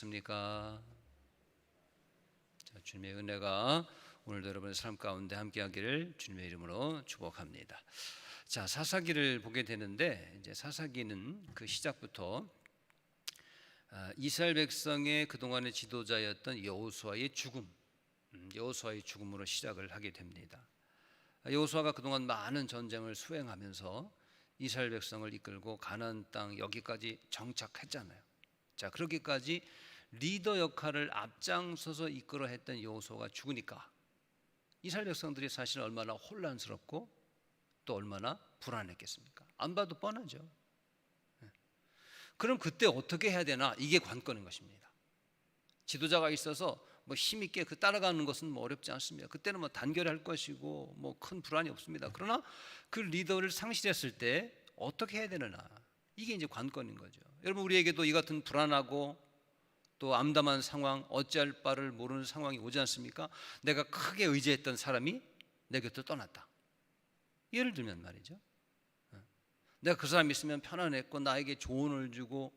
습니까? 자, 주님의 은혜가 오늘도 여러분의 삶 가운데 함께하기를 주님의 이름으로 축복합니다. 자, 사사기를 보게 되는데 이제 사사기는 그 시작부터 아, 이스라엘 백성의 그동안의 지도자였던 여호수아의 죽음, 음, 여호수아의 죽음으로 시작을 하게 됩니다. 아, 여호수아가 그동안 많은 전쟁을 수행하면서 이스라엘 백성을 이끌고 가나안 땅 여기까지 정착했잖아요. 자, 그러기까지 리더 역할을 앞장서서 이끌어 했던 여호수아가 죽으니까 이스라엘 백성들이 사실 얼마나 혼란스럽고 또 얼마나 불안했겠습니까? 안 봐도 뻔하죠. 예. 그럼 그때 어떻게 해야 되나 이게 관건인 것입니다. 지도자가 있어서 뭐 힘있게 그 따라가는 것은 뭐 어렵지 않습니다. 그때는 뭐 단결할 것이고 뭐 큰 불안이 없습니다. 그러나 그 리더를 상실했을 때 어떻게 해야 되느냐 이게 이제 관건인 거죠. 여러분 우리에게도 이 같은 불안하고 또 암담한 상황, 어찌할 바를 모르는 상황이 오지 않습니까? 내가 크게 의지했던 사람이 내 곁을 떠났다. 예를 들면 말이죠. 어. 내가 그 사람 있으면 편안했고 나에게 조언을 주고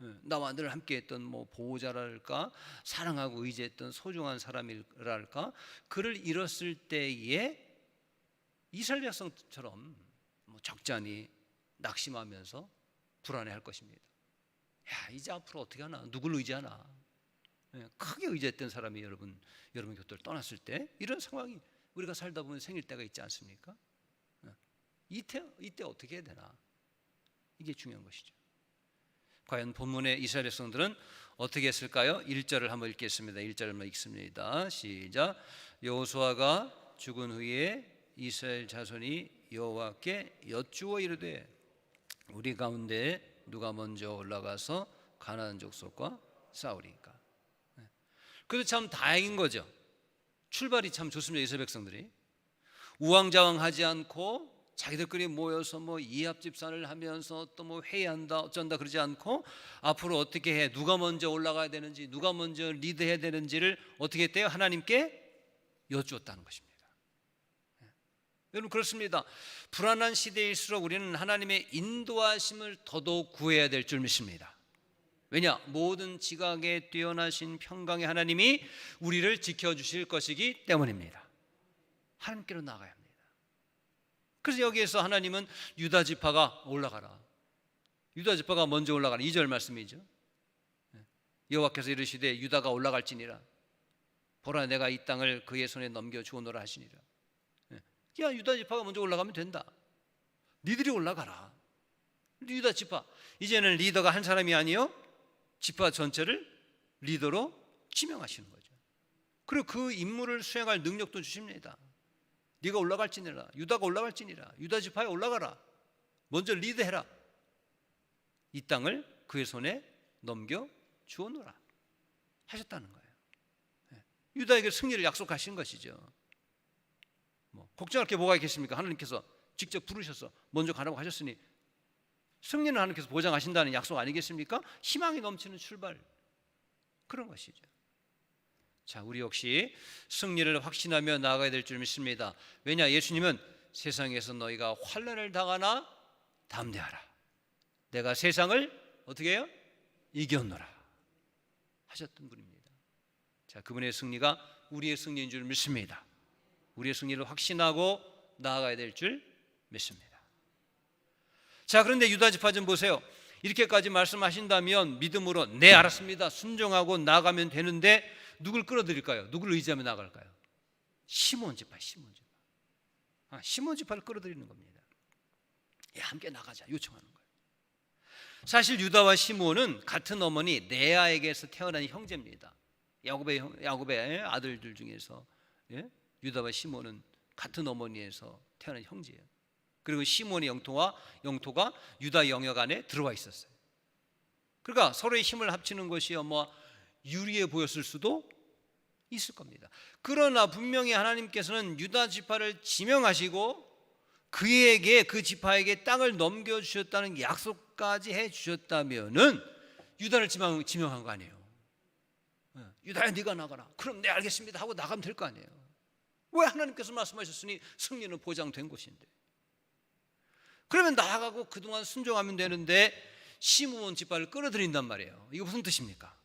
어, 나와 늘 함께했던 뭐 보호자랄까 사랑하고 의지했던 소중한 사람이랄까 그를 잃었을 때에 이스라엘 백성처럼 뭐 적잖이 낙심하면서 불안해할 것입니다. 야 이제 앞으로 어떻게 하나 누굴 의지하나 예, 크게 의지했던 사람이 여러분 여러분 곁을 떠났을 때 이런 상황이 우리가 살다 보면 생길 때가 있지 않습니까? 예, 이때 이때 어떻게 해야 되나 이게 중요한 것이죠. 과연 본문의 이스라엘 백성들은 어떻게 했을까요? 1절을 한번 읽겠습니다. 1절을 한번 읽습니다. 시작. 여호수아가 죽은 후에 이스라엘 자손이 여호와께 여쭈어 이르되 우리 가운데 누가 먼저 올라가서 가나안 족속과 싸우리까. 네. 그래서 참 다행인 거죠. 출발이 참 좋습니다. 이스라엘 백성들이 우왕좌왕하지 않고 자기들끼리 모여서 뭐 이합 집산을 하면서 또 뭐 회의한다 어쩐다 그러지 않고 앞으로 어떻게 해 누가 먼저 올라가야 되는지 누가 먼저 리드해야 되는지를 어떻게 했대요 하나님께 여쭈었다는 것입니다. 네. 여러분 그렇습니다. 불안한 시대일수록 우리는 하나님의 인도하심을 더더욱 구해야 될 줄 믿습니다. 왜냐 모든 지각에 뛰어나신 평강의 하나님이 우리를 지켜 주실 것이기 때문입니다. 하나님께로 나가야 합니다. 그래서 여기에서 하나님은 유다 지파가 올라가라. 유다 지파가 먼저 올라가라. 2절 말씀이죠. 여호와께서 이르시되 유다가 올라갈지니라. 보라 내가 이 땅을 그의 손에 넘겨 주오노라 하시니라. 야 유다 지파가 먼저 올라가면 된다. 니들이 올라가라. 유다 지파 이제는 리더가 한 사람이 아니요 지파 전체를 리더로 지명하시는 거죠. 그리고 그 임무를 수행할 능력도 주십니다. 네가 올라갈지니라 유다가 올라갈지니라 유다 지파에 올라가라 먼저 리드해라 이 땅을 그의 손에 넘겨 주어놓으라 하셨다는 거예요 예. 유다에게 승리를 약속하신 것이죠 뭐 걱정할 게 뭐가 있겠습니까 하나님께서 직접 부르셔서 먼저 가라고 하셨으니 승리는 하나님께서 보장하신다는 약속 아니겠습니까 희망이 넘치는 출발 그런 것이죠 자, 우리 역시 승리를 확신하며 나아가야 될 줄 믿습니다. 왜냐? 예수님은 세상에서 너희가 환난을 당하나 담대하라. 내가 세상을 어떻게 해요? 이겼노라. 하셨던 분입니다. 자, 그분의 승리가 우리의 승리인 줄 믿습니다. 우리의 승리를 확신하고 나아가야 될 줄 믿습니다. 자, 그런데 유다 지파 좀 보세요. 이렇게까지 말씀하신다면 믿음으로 네 알았습니다. 순종하고 나가면 되는데 누굴 끌어들일까요? 누굴 의지하며 나갈까요? 시몬 지파, 시몬 지파. 아, 시몬 지파를 끌어들이는 겁니다. 예, 함께 나가자 요청하는 거예요. 사실 유다와 시몬은 같은 어머니 레아에게서 태어난 형제입니다. 야곱의 야곱의 아들들 중에서 예? 유다와 시몬은 같은 어머니에서 태어난 형제예요. 그리고 시몬의 영토와 영토가 유다 영역 안에 들어와 있었어요. 그러니까 서로의 힘을 합치는 것이 뭐 유리해 보였을 수도 있을 겁니다. 그러나 분명히 하나님께서는 유다 지파를 지명하시고 그에게 그 지파에게 땅을 넘겨 주셨다는 약속까지 해 주셨다면은 유다를 지명, 지명한 거 아니에요. 예, 유다야 네가 나가라. 그럼 네 알겠습니다 하고 나가면 될 거 아니에요. 왜 하나님께서 말씀하셨으니 승리는 보장된 것인데. 그러면 나아가고 그동안 순종하면 되는데 시므온 지파를 끌어들인단 말이에요. 이거 무슨 뜻입니까?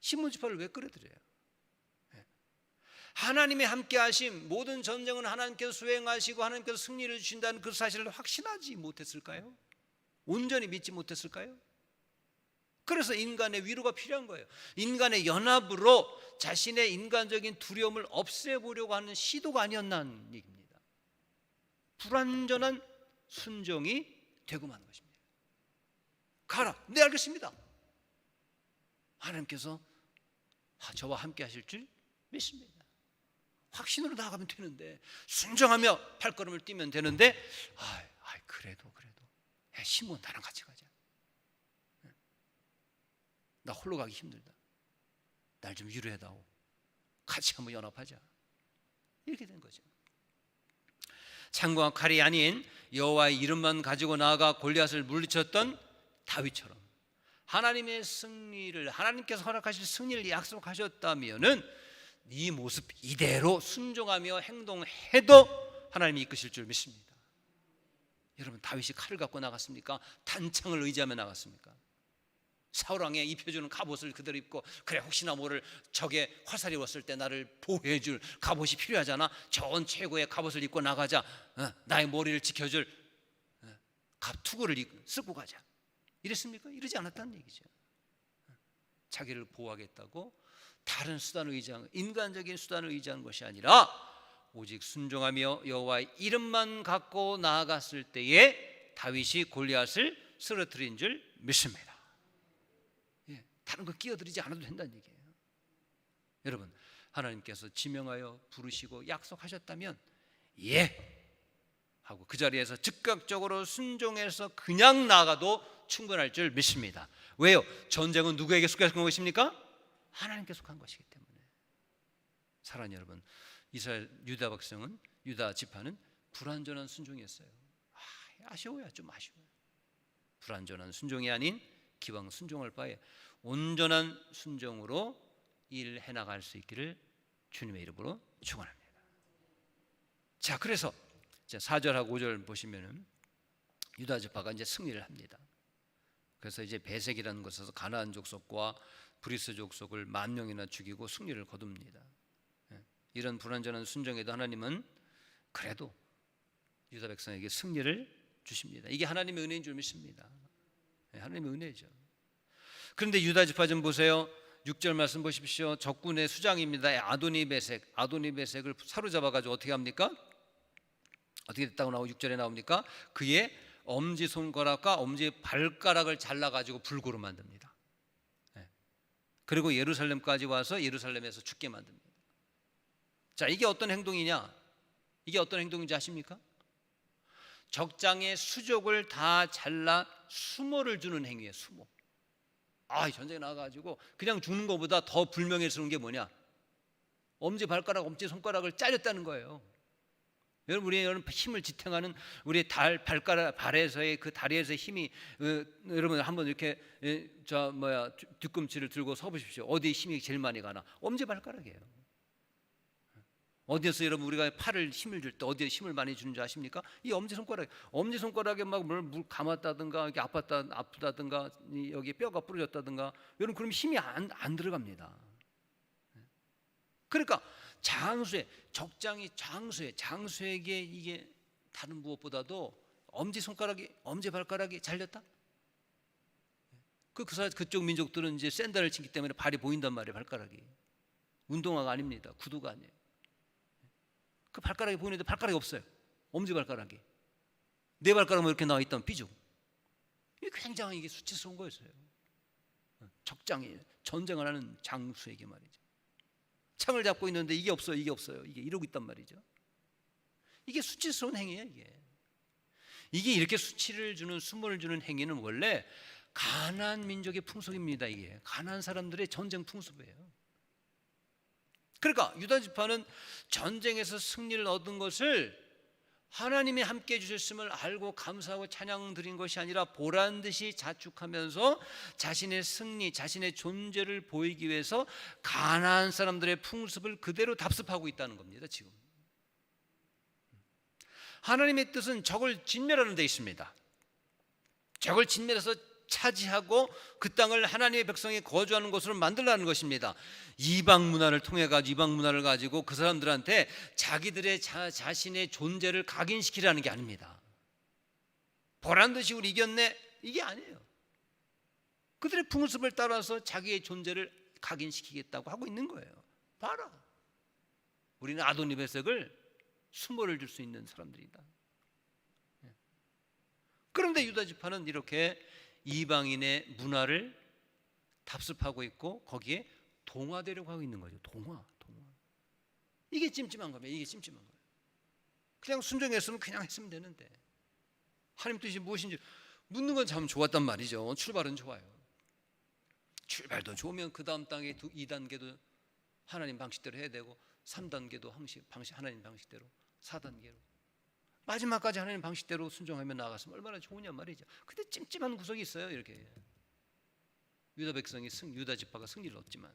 신문지파를 왜 끌어들여요? 예. 하나님이 함께 하심 모든 전쟁은 하나님께서 수행하시고 하나님께서 승리를 주신다는 그 사실을 확신하지 못했을까요? 온전히 믿지 못했을까요? 그래서 인간의 위로가 필요한 거예요. 인간의 연합으로 자신의 인간적인 두려움을 없애보려고 하는 시도가 아니었나는 얘기입니다. 불완전한 순종이 되고 만 것입니다. 가라. 네 알겠습니다. 하나님께서 아, 저와 함께 하실 줄 믿습니다. 확신으로 나아가면 되는데 순종하며 발걸음을 뛰면 되는데 아, 아 그래도 그래도 야, 시몬 나랑 같이 가자. 나 홀로 가기 힘들다. 날 좀 위로해다오. 같이 한번 연합하자. 이렇게 된 거죠. 창과 칼이 아닌 여호와의 이름만 가지고 나아가 골리앗을 물리쳤던 다윗처럼 하나님의 승리를 하나님께서 허락하실 승리를 약속하셨다면은 이 모습 이대로 순종하며 행동해도 하나님이 이끄실 줄 믿습니다. 여러분 다윗이 칼을 갖고 나갔습니까? 단창을 의지하며 나갔습니까? 사울 왕의 입혀주는 갑옷을 그대로 입고 그래 혹시나 모를 적의 화살이 왔을 때 나를 보호해줄 갑옷이 필요하잖아. 전 최고의 갑옷을 입고 나가자. 어, 나의 머리를 지켜줄 어, 갑투구를 입- 쓰고 가자. 이랬습니까? 이러지 않았다는 얘기죠. 어, 자기를 보호하겠다고 다른 수단을 의지한 인간적인 수단을 의지한 것이 아니라 오직 순종하며 여호와의 이름만 갖고 나아갔을 때에 다윗이 골리앗을 쓰러뜨린 줄 믿습니다. 예, 다른 거 끼어들이지 않아도 된다는 얘기예요. 여러분 하나님께서 지명하여 부르시고 약속하셨다면 예 하고 그 자리에서 즉각적으로 순종해서 그냥 나가도 충분할 줄 믿습니다. 왜요? 전쟁은 누구에게 속한 것입니까? 하나님께 속한 것이기 때문에. 사랑하는 여러분, 이스라엘 유다 백성은 유다 지파는 불완전한 순종이었어요. 아, 아쉬워요, 좀 아쉬워요. 불완전한 순종이 아닌 기왕 순종할 바에 온전한 순종으로 일해 나갈 수 있기를 주님의 이름으로 축원합니다. 자, 그래서 4절하고 5절 보시면은 유다 지파가 이제 승리를 합니다. 그래서 이제 배색이라는 것에서 가나안 족속과 브리스 족속을 만 명이나 죽이고 승리를 거둡니다. 예. 이런 불완전한 순종에도 하나님은 그래도 유다 백성에게 승리를 주십니다. 이게 하나님의 은혜인 줄 믿습니다. 예, 하나님의 은혜죠. 그런데 유다 지파 좀 보세요. 6절 말씀 보십시오. 적군의 수장입니다. 아도니 베색. 아도니 베색을 사로잡아 가지고 어떻게 합니까? 어떻게 됐다고 나오고 6절에 나옵니까? 그의 엄지 손가락과 엄지 발가락을 잘라 가지고 불구로 만듭니다. 예. 그리고 예루살렘까지 와서 예루살렘에서 죽게 만듭니다. 자, 이게 어떤 행동이냐? 이게 어떤 행동인지 아십니까? 적장의 수족을 다 잘라 수모를 주는 행위예요. 수모. 아, 전쟁에 나가가지고 그냥 죽는 것보다 더 불명예스러운 게 뭐냐? 엄지 발가락, 엄지 손가락을 잘렸다는 거예요. 여러분 우리 여러분 힘을 지탱하는 우리 달 발가락 발에서의 그 다리에서 힘이 어, 여러분 한번 이렇게 에, 저 뭐야 뒤- 뒤꿈치를 들고 서 보십시오. 어디 힘이 제일 많이 가나? 엄지 발가락이에요. 어디에서 여러분 우리가 팔을 힘을 줄 때 어디에 힘을 많이 주는 줄 아십니까? 이 엄지 손가락, 엄지 손가락에 막물 물 감았다든가 이게 아팠다 아프다든가 이 여기 뼈가 부러졌다든가 여러분 그럼 힘이 안 안 들어갑니다. 그러니까 장수에 적장이 장수에 장수에게 이게 다른 무엇보다도 엄지 손가락이 엄지 발가락이 잘렸다. 그, 그 사- 그쪽 민족들은 이제 샌들을 신기 때문에 발이 보인단 말이에요 발가락이 운동화가 아닙니다 구두가 아니에요. 그 발가락이 보이는데 발가락이 없어요. 엄지 발가락이 네 발가락만 이렇게 나와 있다면 삐죽. 굉장히 이게 수치스러운 거였어요. 적장이 전쟁을 하는 장수에게 말이죠. 창을 잡고 있는데 이게 없어요, 이게 없어요. 이게 이러고 있단 말이죠. 이게 수치스러운 행위예요, 이게. 이게 이렇게 수치를 주는 수모를 주는 행위는 원래 가난 민족의 풍속입니다, 이게. 가난 사람들의 전쟁 풍습이에요. 그러니까 유다 지파는 전쟁에서 승리를 얻은 것을 하나님이 함께 해 주셨음을 알고 감사하고 찬양 드린 것이 아니라 보란 듯이 자축하면서 자신의 승리, 자신의 존재를 보이기 위해서 가나안 사람들의 풍습을 그대로 답습하고 있다는 겁니다. 지금 하나님의 뜻은 적을 진멸하는 데 있습니다. 적을 진멸해서 차지하고 그 땅을 하나님의 백성이 거주하는 곳으로 만들라는 것입니다. 이방 문화를 통해 가지고 이방 문화를 가지고 그 사람들한테 자기들의 자, 자신의 존재를 각인시키라는 게 아닙니다. 보란 듯이 우리 이겼네 이게 아니에요. 그들의 풍습을 따라서 자기의 존재를 각인시키겠다고 하고 있는 거예요. 봐라. 우리는 아도니베색을 수모를 줄 수 있는 사람들이다. 예. 그런데 유다 지파는 이렇게 이방인의 문화를 답습하고 있고 거기에 동화되려고 하고 있는 거죠. 동화, 동화. 이게 찜찜한 겁니다. 이게 찜찜한 거예요. 그냥 순종했으면 그냥 했으면 되는데 하나님 뜻이 무엇인지 묻는 건 참 좋았단 말이죠. 출발은 좋아요. 출발도 좋으면 그 다음 단계 2단계도 하나님 방식대로 해야 되고 3단계도 방식, 방식 하나님 방식대로 4단계로 마지막까지 하나님 방식대로 순종하며 나아갔으면 얼마나 좋으냐 말이죠. 근데 찜찜한 구석이 있어요. 이렇게 유다 백성이 승 유다 지파가 승리를 얻지만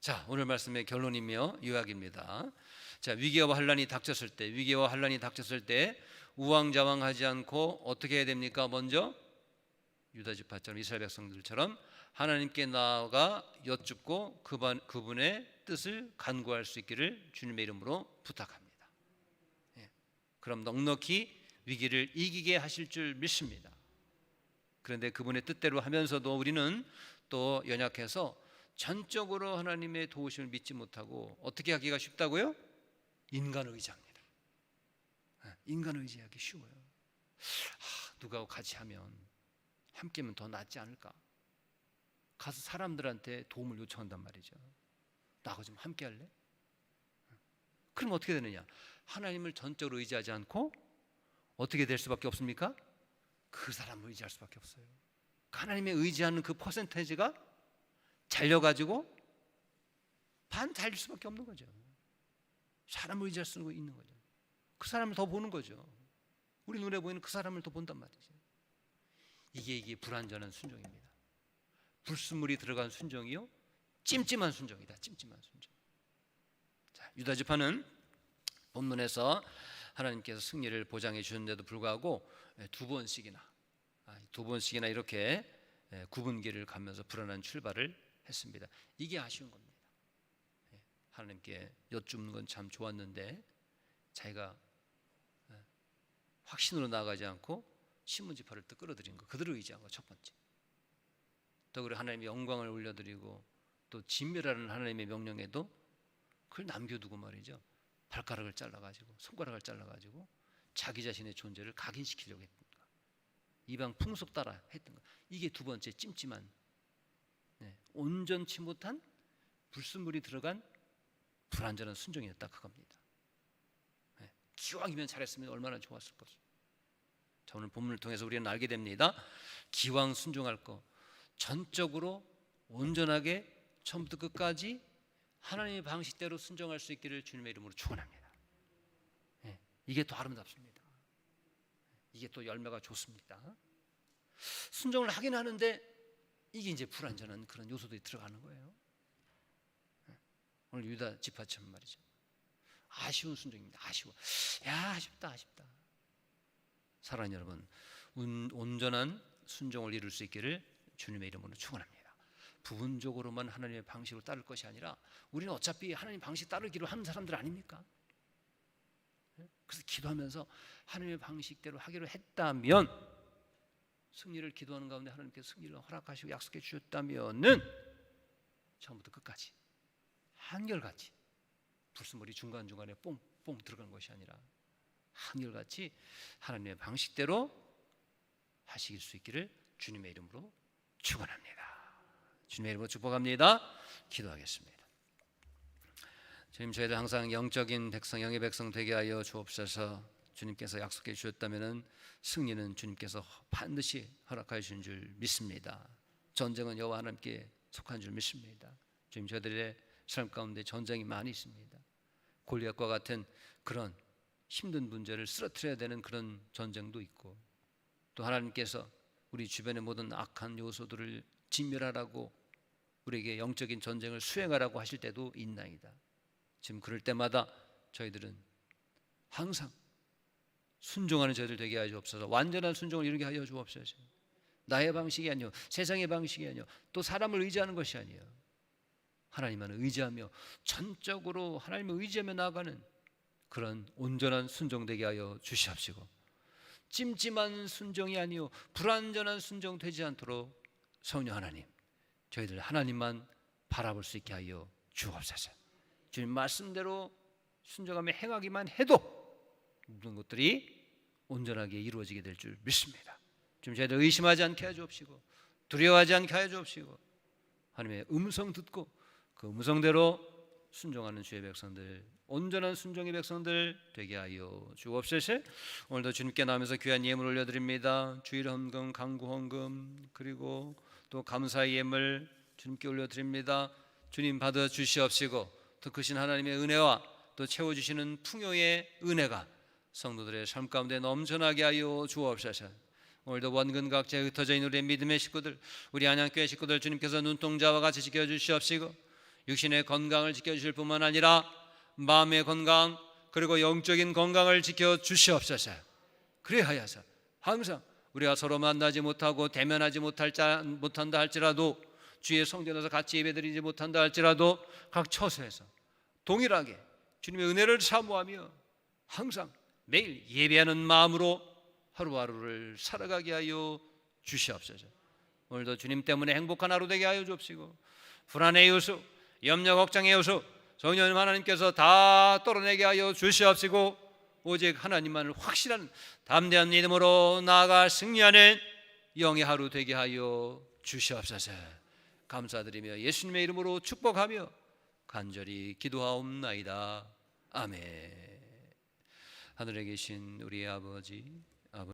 자 오늘 말씀의 결론이며 요약입니다. 자 위기와 환란이 닥쳤을 때 위기와 환란이 닥쳤을 때 우왕좌왕하지 않고 어떻게 해야 됩니까? 먼저 유다 지파처럼 이스라엘 백성들처럼 하나님께 나아가 여쭙고 그분, 그분의 뜻을 간구할 수 있기를 주님의 이름으로 부탁합니다. 예. 그럼 넉넉히 위기를 이기게 하실 줄 믿습니다. 그런데 그분의 뜻대로 하면서도 우리는 또 연약해서 전적으로 하나님의 도우심을 믿지 못하고 어떻게 하기가 쉽다고요? 인간 의지합니다. 예, 인간 의지하기 쉬워요. 아, 누가 같이 하면 함께면 더 낫지 않을까? 가서 사람들한테 도움을 요청한단 말이죠. 나하고 좀 함께 할래? 그럼 어떻게 되느냐? 하나님을 전적으로 의지하지 않고 어떻게 될 수밖에 없습니까? 그 사람을 의지할 수밖에 없어요. 하나님의 의지하는 그 퍼센테이지가 잘려가지고 반 잘릴 수밖에 없는 거죠. 사람을 의지할 수 있는 거죠. 그 사람을 더 보는 거죠. 우리 눈에 보이는 그 사람을 더 본단 말이죠. 이게 이게 불완전한 순종입니다. 불순물이 들어간 순종이요. 찜찜한 순종이다. 찜찜한 순종. 자, 유다 지파는 본문에서 하나님께서 승리를 보장해 주는데도 불구하고 예, 두 번씩이나 아, 두 번씩이나 이렇게 예, 구분기를 가면서 불안한 출발을 했습니다. 이게 아쉬운 겁니다. 예, 하나님께 여쭙는 건 참 좋았는데 자기가 확신으로 나가지 않고 신문지파를 또 끌어들인 거 그들을 의지한 거 첫 번째. 또 그리고 하나님의 영광을 올려드리고 또 진멸하는 하나님의 명령에도 그걸 남겨두고 말이죠. 발가락을 잘라가지고 손가락을 잘라가지고 자기 자신의 존재를 각인시키려고 했던 거. 이방 풍속 따라 했던 거. 이게 두 번째 찜찜한 네, 온전치 못한 불순물이 들어간 불완전한 순종이었다 그겁니다. 네, 기왕이면 잘했으면 얼마나 좋았을 것을. 자, 오늘 본문을 통해서 우리는 알게 됩니다. 기왕 순종할 거 전적으로 온전하게 처음부터 끝까지 하나님의 방식대로 순종할 수 있기를 주님의 이름으로 축원합니다. 예, 이게 더 아름답습니다. 이게 또 열매가 좋습니다. 순종을 하긴 하는데 이게 이제 불완전한 그런 요소들이 들어가는 거예요. 예, 오늘 유다 지파처럼 말이죠. 아쉬운 순종입니다. 아쉬워. 야 아쉽다 아쉽다. 사랑하는 여러분, 온전한 순종을 이룰 수 있기를 주님의 이름으로 축원합니다. 부분적으로만 하나님의 방식으로 따를 것이 아니라 우리는 어차피 하나님 방식 따르기로 하는 사람들 아닙니까? 예? 그래서 기도하면서 하나님의 방식대로 하기로 했다면 승리를 기도하는 가운데 하나님께서 승리를 허락하시고 약속해 주셨다면은 처음부터 끝까지 한결같이 불순물이 중간중간에 뽕뽕 들어간 것이 아니라 한결같이 하나님의 방식대로 하실 수 있기를 주님의 이름으로 축원합니다. 주님의 이름으로 축복합니다. 기도하겠습니다. 주님 저희들 항상 영적인 백성 영의 백성 되게 하여 주옵소서. 주님께서 약속해 주셨다면은 승리는 주님께서 반드시 허락하여 주신 줄 믿습니다. 전쟁은 여호와 하나님께 속한 줄 믿습니다. 주님 저희들의 삶 가운데 전쟁이 많이 있습니다. 골리앗과 같은 그런 힘든 문제를 쓰러뜨려야 되는 그런 전쟁도 있고 또 하나님께서 우리 주변의 모든 악한 요소들을 진멸하라고 우리에게 영적인 전쟁을 수행하라고 하실 때도 있나이다. 지금 그럴 때마다 저희들은 항상 순종하는 저들 되게 하여 주옵소서. 완전한 순종을 이루게 하여 주옵소서. 나의 방식이 아니요 세상의 방식이 아니요 또 사람을 의지하는 것이 아니요 하나님만 의지하며 전적으로 하나님을 의지하며 나아가는 그런 온전한 순종 되게 하여 주시옵시고 찜찜한 순종이 아니요 불완전한 순종 되지 않도록 성령 하나님 저희들 하나님만 바라볼 수 있게 하여 주옵소서. 주님 말씀대로 순종하며 행하기만 해도 모든 것들이 온전하게 이루어지게 될 줄 믿습니다. 좀 저희들 의심하지 않게 해 주옵시고 두려워하지 않게 해 주옵시고 하나님의 음성 듣고 그 음성대로 순종하는 주의 백성들 온전한 순종의 백성들 되게 하여 주옵소서. 오늘도 주님께 나오면서 귀한 예물 올려드립니다. 주일 헌금, 강구 헌금 그리고 또 감사의 예물 주님께 올려드립니다. 주님 받아 주시옵시고 더 크신 하나님의 은혜와 또 채워주시는 풍요의 은혜가 성도들의 삶 가운데 넘쳐나게 하여 주옵소서. 오늘도 원근 각지에 흩어져 있는 우리의 믿음의 식구들, 우리 안양교회 식구들 주님께서 눈동자와 같이 지켜 주시옵시고 육신의 건강을 지켜 주실 뿐만 아니라 마음의 건강 그리고 영적인 건강을 지켜 주시옵소서. 그리하여서 항상 우리가 서로 만나지 못하고 대면하지 못할 자, 못한다 할지라도 주의 성전에서 같이 예배드리지 못한다 할지라도 각 처소에서 동일하게 주님의 은혜를 사모하며 항상 매일 예배하는 마음으로 하루하루를 살아가게 하여 주시옵소서. 오늘도 주님 때문에 행복한 하루 되게 하여 주옵시고 불안의 요소, 염려 걱정의 요소 성령 하나님께서 다 떨어내게 하여 주시옵시고 오직 하나님만을 확실한 담대한 믿음으로 나아가 승리하는 영의 하루 되게 하여 주시옵소서. 감사드리며 예수님의 이름으로 축복하며 간절히 기도하옵나이다. 아멘. 하늘에 계신 우리 아버지